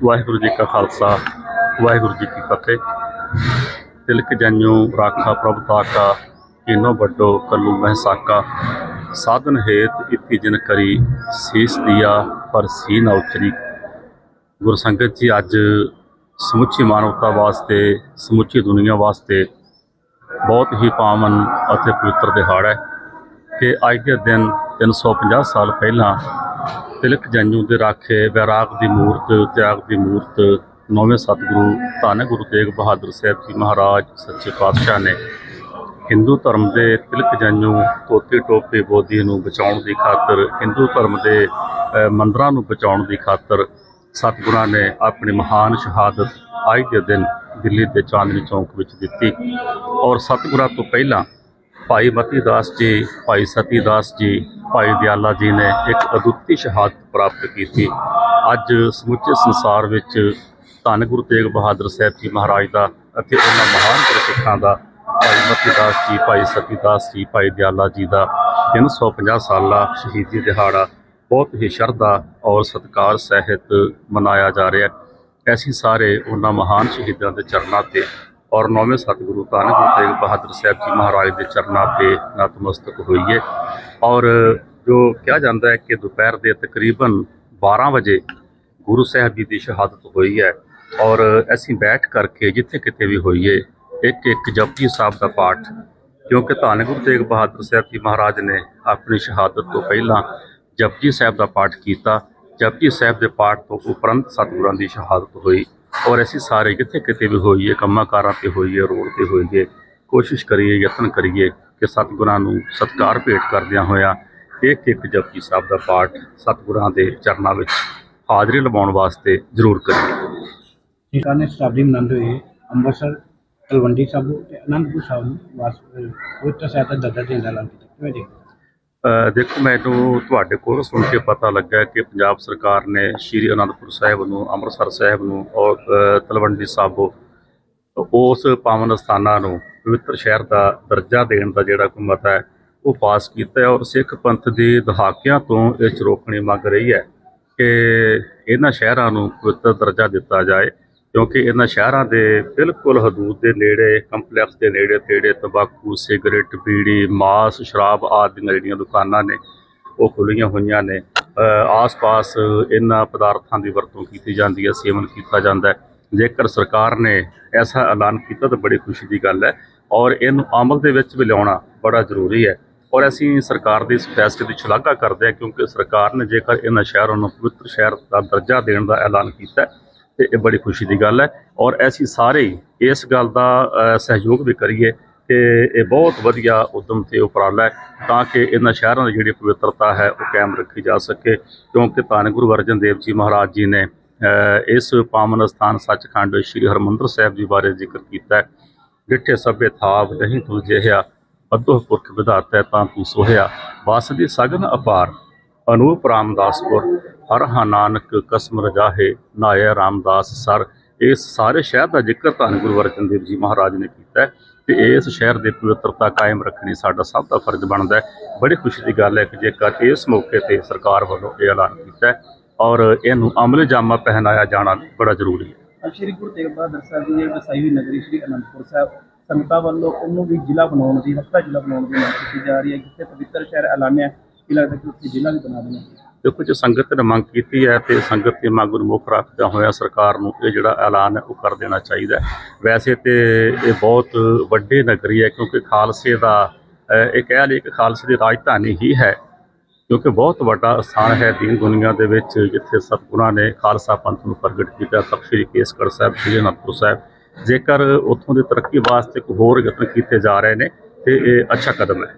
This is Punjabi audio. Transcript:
ਵਾਹਿਗੁਰੂ ਜੀ ਕਾ ਖਾਲਸਾ, ਵਾਹਿਗੁਰੂ ਜੀ ਕੀ ਫਤਿਹ। ਤਿਲਕ ਜੰਨੂ ਰਾਖਾ ਪ੍ਰਭ ਤਾਕਾ, ਕੀਨੋ ਵੱਡੋ ਕੱਲੂ ਮਹਿਸਾਕਾ ਸਾਧਨ ਹੇਤ ਇਤੀ ਜਿਨ ਕਰੀ, ਸੀਸ ਦਿਆ ਪਰ ਸੀ ਨਾ ਉਚਰੀ। ਗੁਰਸੰਗਤ ਜੀ, ਅੱਜ ਸਮੁੱਚੀ ਮਾਨਵਤਾ ਵਾਸਤੇ, ਸਮੁੱਚੀ ਦੁਨੀਆ ਵਾਸਤੇ ਬਹੁਤ ਹੀ ਪਾਵਨ ਅਤੇ ਪਵਿੱਤਰ ਦਿਹਾੜਾ ਹੈ ਕਿ ਅੱਜ ਦੇ ਦਿਨ 350 ਸਾਲ ਪਹਿਲਾਂ ਤਿਲਕ ਜੰਜੂ ਦੇ ਰਾਖੇ, ਵੈਰਾਗ ਦੀ ਮੂਰਤ ਤਿਆਗ ਦੀ ਮੂਰਤ, ਨੌਵੇਂ ਸਤਿਗੁਰੂ ਧੰਨ ਗੁਰੂ ਤੇਗ ਬਹਾਦਰ ਸਾਹਿਬ ਜੀ ਮਹਾਰਾਜ, ਸੱਚੇ ਪਾਤਸ਼ਾਹ ਨੇ ਹਿੰਦੂ ਧਰਮ ਦੇ ਤਿਲਕ ਜੰਜੂ ਧੋਤੀ ਟੋਪੇ ਬੋਧੀ ਨੂੰ ਬਚਾਉਣ ਦੀ ਖਾਤਰ, ਹਿੰਦੂ ਧਰਮ ਦੇ ਮੰਦਰਾਂ ਨੂੰ ਬਚਾਉਣ ਦੀ ਖਾਤਰ ਸਤਿਗੁਰਾਂ ਨੇ ਆਪਣੀ ਮਹਾਨ ਸ਼ਹਾਦਤ ਅੱਜ ਦੇ ਦਿਨ ਦਿੱਲੀ ਦੇ ਚਾਂਦਨੀ ਚੌਂਕ ਵਿੱਚ ਦਿੱਤੀ। ਔਰ ਸਤਿਗੁਰਾਂ ਤੋਂ ਪਹਿਲਾਂ ਭਾਈ ਮਤੀ ਦਾਸ ਜੀ, ਭਾਈ ਸਤੀ ਦਾਸ ਜੀ, ਭਾਈ ਦਿਆਲਾ ਜੀ ਨੇ ਇੱਕ ਅਦੁੱਤੀ ਸ਼ਹਾਦਤ ਪ੍ਰਾਪਤ ਕੀਤੀ। ਅੱਜ ਸਮੁੱਚੇ ਸੰਸਾਰ ਵਿੱਚ ਧੰਨ ਗੁਰੂ ਤੇਗ ਬਹਾਦਰ ਸਾਹਿਬ ਜੀ ਮਹਾਰਾਜ ਦਾ ਅਤੇ ਉਹਨਾਂ ਮਹਾਨ ਗੁਰਸਿੱਖਾਂ ਦਾ, ਭਾਈ ਮਤੀ ਦਾਸ ਜੀ, ਭਾਈ ਸਤੀ ਦਾਸ ਜੀ, ਭਾਈ ਦਿਆਲਾ ਜੀ ਦਾ 350 ਸਾਲਾ ਸ਼ਹੀਦੀ ਦਿਹਾੜਾ ਬਹੁਤ ਹੀ ਸ਼ਰਧਾ ਔਰ ਸਤਿਕਾਰ ਸਹਿਤ ਮਨਾਇਆ ਜਾ ਰਿਹਾ। ਹੈ ਅਸੀਂ ਸਾਰੇ ਉਹਨਾਂ ਮਹਾਨ ਸ਼ਹੀਦਾਂ ਦੇ ਚਰਨਾਂ ਤੇ ਔਰ ਨੌਵੇਂ ਸਤਿਗੁਰੂ ਧੰਨ ਗੁਰੂ ਤੇਗ ਬਹਾਦਰ ਸਾਹਿਬ ਜੀ ਮਹਾਰਾਜ ਦੇ ਚਰਨਾਂ ਤੇ ਨਤਮਸਤਕ ਹੋਈਏ। ਔਰ ਜੋ ਕਿਹਾ ਜਾਂਦਾ ਹੈ ਕਿ ਦੁਪਹਿਰ ਦੇ ਤਕਰੀਬਨ 12 ਵਜੇ ਗੁਰੂ ਸਾਹਿਬ ਜੀ ਦੀ ਸ਼ਹਾਦਤ ਹੋਈ ਹੈ। ਔਰ ਅਸੀਂ ਬੈਠ ਕਰਕੇ ਜਿੱਥੇ ਕਿਤੇ ਵੀ ਹੋਈਏ ਇੱਕ ਇੱਕ ਜਪਜੀ ਸਾਹਿਬ ਦਾ ਪਾਠ, ਕਿਉਂਕਿ ਧੰਨ ਗੁਰੂ ਤੇਗ ਬਹਾਦਰ ਸਾਹਿਬ ਜੀ ਮਹਾਰਾਜ ਨੇ ਆਪਣੀ ਸ਼ਹਾਦਤ ਤੋਂ ਪਹਿਲਾਂ ਜਪਜੀ ਸਾਹਿਬ ਦਾ ਪਾਠ ਕੀਤਾ। ਜਪਜੀ ਸਾਹਿਬ ਦੇ ਪਾਠ ਤੋਂ ਉਪਰੰਤ ਸਤਿਗੁਰਾਂ ਦੀ ਸ਼ਹਾਦਤ ਹੋਈ। ਔਰ ਅਸੀਂ ਸਾਰੇ ਜਿੱਥੇ ਕਿਤੇ ਵੀ ਹੋਈਏ, ਕੰਮਾਂ ਕਾਰਾਂ ਤੇ ਹੋਈਏ, ਰੋਡ ਤੇ ਹੋਈਏ, ਕੋਸ਼ਿਸ਼ ਕਰੀਏ, ਯਤਨ ਕਰੀਏ ਕਿ ਸਤਿਗੁਰਾਂ ਨੂੰ ਸਤਿਕਾਰ ਭੇਟ ਕਰਦਿਆਂ ਹੋਇਆਂ ਇੱਕ ਇੱਕ ਜਪਜੀ ਸਾਹਿਬ ਦਾ ਪਾਠ ਸਤਿਗੁਰਾਂ ਦੇ ਚਰਨਾਂ ਵਿੱਚ ਹਾਜ਼ਰੀ ਲਵਾਉਣ ਵਾਸਤੇ ਜ਼ਰੂਰ ਕਰੀਏ। ਸਰਕਾਰ ਨੇ ਸ਼ਤਾਬਦੀ ਮਨਾਉਂਦੇ ਹੋਏ। ਅੰਮ੍ਰਿਤਸਰ, ਤਲਵੰਡੀ ਸਾਬੋ ਤੇ ਅਨੰਦਪੁਰ ਸਾਹਿਬ ਨੂੰ ਵਾਸ ਪਵਿੱਤਰ ਸਾਹਿਬ ਦਾ ਦਰਜਾ ਦੇਣ ਦਾ ਐਲਾਨ ਦੇਖੋ ਮੈਨੂੰ ਤੁਹਾਡੇ ਕੋਲ ਸੁਣ ਕੇ ਪਤਾ ਲੱਗਾ ਕਿ ਪੰਜਾਬ ਸਰਕਾਰ ਨੇ ਸ਼੍ਰੀ ਅਨੰਦਪੁਰ ਸਾਹਿਬ ਨੂੰ, ਅੰਮ੍ਰਿਤਸਰ ਸਾਹਿਬ ਨੂੰ ਔਰ ਤਲਵੰਡੀ ਸਾਬੋ, ਉਸ ਪਾਵਨ ਸਥਾਨਾਂ ਨੂੰ, ਪਵਿੱਤਰ ਸ਼ਹਿਰ ਦਾ ਦਰਜਾ ਦੇਣ ਦਾ ਜਿਹੜਾ ਕੋਈ ਮਤਾ ਹੈ, ਉਹ ਪਾਸ ਕੀਤਾ ਹੈ ਔਰ ਸਿੱਖ ਪੰਥ ਦੇ ਦਹਾਕਿਆਂ ਤੋਂ ਇਹ ਚਰੋਕਣੀ ਮੰਗ ਰਹੀ ਹੈ ਕਿ ਇਹਨਾਂ ਸ਼ਹਿਰਾਂ ਨੂੰ ਪਵਿੱਤਰ ਦਰਜਾ ਦਿੱਤਾ ਜਾਏ। ਕਿਉਂਕਿ ਇਹਨਾਂ ਸ਼ਹਿਰਾਂ ਦੇ ਬਿਲਕੁਲ ਹਦੂਦ ਦੇ ਨੇੜੇ ਕੰਪਲੈਕਸ ਦੇ ਨੇੜੇ ਤੇੜੇ ਤੰਬਾਕੂ ਸਿਗਰਟ ਬੀੜੀ ਮਾਸ ਸ਼ਰਾਬ ਆਦਿ ਦੀਆਂ ਜਿਹੜੀਆਂ ਦੁਕਾਨਾਂ ਨੇ ਉਹ ਖੁੱਲ੍ਹੀਆਂ ਹੋਈਆਂ ਨੇ। ਆਸ-ਪਾਸ ਇਹਨਾਂ ਪਦਾਰਥਾਂ ਦੀ ਵਰਤੋਂ ਕੀਤੀ ਜਾਂਦੀ ਹੈ ਸੇਵਨ ਕੀਤਾ ਜਾਂਦਾ ਹੈ। ਜੇਕਰ ਸਰਕਾਰ ਨੇ ਐਸਾ ਐਲਾਨ ਕੀਤਾ ਤਾਂ ਬੜੀ ਖੁਸ਼ੀ ਦੀ ਗੱਲ ਹੈ ਔਰ ਇਹਨੂੰ ਅਮਲ ਦੇ ਵਿੱਚ ਵੀ ਲਿਆਉਣਾ ਬੜਾ ਜ਼ਰੂਰੀ ਹੈ। ਔਰ ਅਸੀਂ ਸਰਕਾਰ ਦੇ ਇਸ ਫੈਸਲੇ ਦੀ ਸ਼ਲਾਘਾ ਕਰਦੇ ਹਾਂ ਕਿਉਂਕਿ ਸਰਕਾਰ ਨੇ ਜੇਕਰ ਇਹਨਾਂ ਸ਼ਹਿਰਾਂ ਨੂੰ ਪਵਿੱਤਰ ਸ਼ਹਿਰ ਦਾ ਦਰਜਾ ਦੇਣ ਦਾ ਐਲਾਨ ਕੀਤਾ ਹੈ, ਤੇ ਇਹ ਬੜੀ ਖੁਸ਼ੀ ਦੀ ਗੱਲ ਹੈ। ਔਰ ਅਸੀਂ ਸਾਰੇ ਹੀ ਇਸ ਗੱਲ ਦਾ ਸਹਿਯੋਗ ਵੀ ਕਰੀਏ ਕਿ ਇਹ ਬਹੁਤ ਵਧੀਆ ਉਦਮ ਤੇ ਉਪਰਾਲਾ ਹੈ ਤਾਂ ਕਿ ਇਹਨਾਂ ਸ਼ਹਿਰਾਂ ਦੀ ਜਿਹੜੀ ਪਵਿੱਤਰਤਾ ਹੈ ਉਹ ਕਾਇਮ ਰੱਖੀ ਜਾ ਸਕੇ। ਕਿਉਂਕਿ ਧੰਨ ਗੁਰੂ ਅਰਜਨ ਦੇਵ ਜੀ ਮਹਾਰਾਜ ਜੀ ਨੇ ਇਸ ਪਾਵਨ ਸਥਾਨ ਸੱਚਖੰਡ ਸ੍ਰੀ ਹਰਮੰਦਰ ਸਾਹਿਬ ਜੀ ਬਾਰੇ ਜ਼ਿਕਰ ਕੀਤਾ ਹੈ। ਡਿੱਠੇ ਸਭੇ ਥਾਵ ਨਹੀਂ ਤੂੰ ਜਿਹਾ ਅਦੋਹ ਪੁਰਖ ਵਿਧਾਤਾ ਤਾਂ ਤੂੰ ਸੋਹਿਆ। ਵਾਸ ਦੀ ਸਗਨ ਅਪਾਰ, ਅਨੂਪ ਰਾਮਦਾਸਪੁਰ ਹਰ ਹਾਂ ਨਾਨਕ ਕਸਮ ਰਜਾਹੇ ਨਾਇਆ ਰਾਮਦਾਸ ਸਰ। ਇਸ ਸਾਰੇ ਸ਼ਹਿਰ ਦਾ ਜ਼ਿਕਰ ਧੰਨ ਗੁਰੂ ਅਰਜਨ ਦੇਵ ਜੀ ਮਹਾਰਾਜ ਨੇ ਕੀਤਾ ਹੈ ਤੇ ਇਸ ਸ਼ਹਿਰ ਦੀ ਪਵਿੱਤਰਤਾ ਕਾਇਮ ਰੱਖਣੀ ਸਾਡਾ ਸਭ ਦਾ ਫਰਜ਼ ਬਣਦਾ ਹੈ। ਬੜੀ ਖੁਸ਼ੀ ਦੀ ਗੱਲ ਹੈ ਕਿ ਜੇਕਰ ਇਸ ਮੌਕੇ ਤੇ ਸਰਕਾਰ ਵੱਲੋਂ ਇਹ ਐਲਾਨ ਕੀਤਾ ਔਰ ਇਹਨੂੰ ਅਮਲ ਜਾਮਾ ਪਹਿਨਾਇਆ ਜਾਣਾ ਬੜਾ ਜ਼ਰੂਰੀ ਹੈ। ਸ਼੍ਰੀ ਗੁਰੂ ਤੇਗ ਬਹਾਦਰ ਸਾਹਿਬ ਜੀ ਦੀ ਵਸਾਈ ਨਗਰੀ ਸ਼੍ਰੀ ਅਨੰਦਪੁਰ ਸਾਹਿਬ, ਸੰਗਤਾਂ ਵੱਲੋਂ ਉਹਨੂੰ ਵੀ ਜ਼ਿਲ੍ਹਾ ਬਣਾਉਣ ਦੀ ਹੱਤਾ ਜ਼ਿਲ੍ਹਾ ਬਣਾਉਣ ਦੀ ਮੰਗ ਕੀਤੀ ਜਾ ਰਹੀ ਹੈ, ਜਿੱਥੇ ਪਵਿੱਤਰ ਸ਼ਹਿਰ ਐਲਾਨਿਆ ਕਿ ਲੱਗਦਾ ਕਿ ਉੱਥੇ ਜ਼ਿਲ੍ਹਾ ਵੀ ਬਣਾ ਦੇਣਾ ਦੇਖੋ ਜੇ ਸੰਗਤ ਨੇ ਮੰਗ ਕੀਤੀ ਹੈ ਤੇ ਸੰਗਤ ਦੀ ਮੰਗ ਨੂੰ ਮੁੱਖ ਰੱਖਦਿਆਂ ਹੋਇਆ ਸਰਕਾਰ ਨੂੰ ਇਹ ਜਿਹੜਾ ਐਲਾਨ ਹੈ ਉਹ ਕਰ ਦੇਣਾ ਚਾਹੀਦਾ ਵੈਸੇ ਤੇ ਇਹ ਬਹੁਤ ਵੱਡੀ ਨਗਰੀ ਹੈ ਕਿਉਂਕਿ ਖਾਲਸੇ ਦਾ ਇਹ ਕਹਿ ਲਈ ਕਿ ਖਾਲਸੇ ਦੀ ਰਾਜਧਾਨੀ ਹੀ ਹੈ, ਕਿਉਂਕਿ ਬਹੁਤ ਵੱਡਾ ਸਥਾਨ ਹੈ ਦੀਨ ਦੁਨੀਆ ਦੇ ਵਿੱਚ, ਜਿੱਥੇ ਸਤਿਗੁਰਾਂ ਨੇ ਖਾਲਸਾ ਪੰਥ ਨੂੰ ਪ੍ਰਗਟ ਕੀਤਾ। ਤਖਤ ਸ੍ਰੀ ਕੇਸਗੜ੍ਹ ਸਾਹਿਬ, ਸ੍ਰੀ ਅਨੰਦਪੁਰ ਸਾਹਿਬ, ਜੇਕਰ ਉੱਥੋਂ ਦੀ ਤਰੱਕੀ ਵਾਸਤੇ ਕੋਈ ਹੋਰ ਯਤਨ ਕੀਤੇ ਜਾ ਰਹੇ ਨੇ, ਤੇ ਇਹ ਅੱਛਾ ਕਦਮ ਹੈ।